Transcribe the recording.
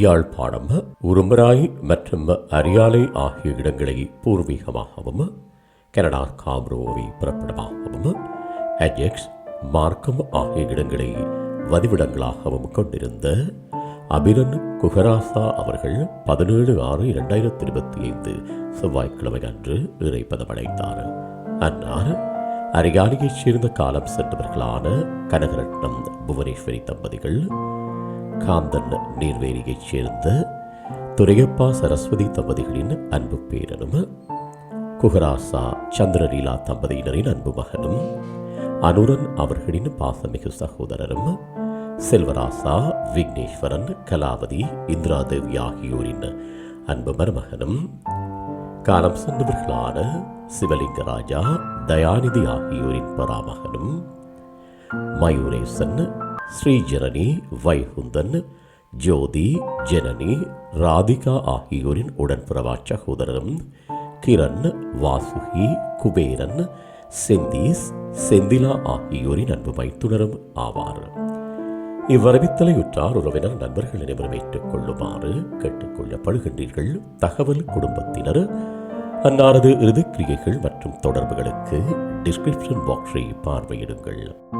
யாழ்ப்பாணம் உரும்பராய் மற்றும் அரியாலை ஆகிய இடங்களை பூர்வீகமாகவும் கனடா காம்ரோவை பிறப்பிடமாகவும் அஜெக்ஸ் மார்க்கம் ஆகிய இடங்களை வதிவிடங்களாகவும் கொண்டிருந்த அபிரன் குஹராசா அவர்கள் பதினேழு ஆறு இரண்டாயிரத்தி இருபத்தி ஐந்து செவ்வாய்க்கிழமை அன்று இறைப்பதமடைந்தார் அன்னார் அரியாலையைச் சேர்ந்த காலம் சென்றவர்களான கனகரட்னம் புவனேஸ்வரி தம்பதிகள் காந்தன் நீர்வேலியைச் சேர்ந்த துரையப்பா சரஸ்வதி தம்பதிகளின் அன்பு பேரனும் குகராசா சந்திரலீலா தம்பதியினரின் அன்பு மகனும் அனுரன் அவர்களின் பாசமிகு சகோதரரும் செல்வராசா விக்னேஸ்வரன் கலாவதி இந்திராதேவி ஆகியோரின் அன்பு மருமகனும் காலம் சென்றவர்களான சிவலிங்கராஜா தயாநிதி ஆகியோரின் பராமகனும் மயூரேசன் ஸ்ரீஜனனி வைகுந்தன் ஜோதி ஜனனி ராதிகா ஆகியோரின் உடன்பிறவா சகோதரரும் கிரண் வாசுகி குபேரன் செந்தீஸ் செந்திலா ஆகியோரின் அன்பு வைத்துனரும் ஆவார். இவ்வரவித்தலையுற்றார் உறவினர் நண்பர்கள் அனைவரும் ஏற்றுக்கொள்ளுமாறு கேட்டுக்கொள்ளப்படுகின்றீர்கள். தகவல் குடும்பத்தினர் அன்னாரது இறுதிக்கிரியைகள் மற்றும் தொடர்புகளுக்கு டிஸ்கிரிப்ஷன் பாக்ஸை பார்வையிடுங்கள்.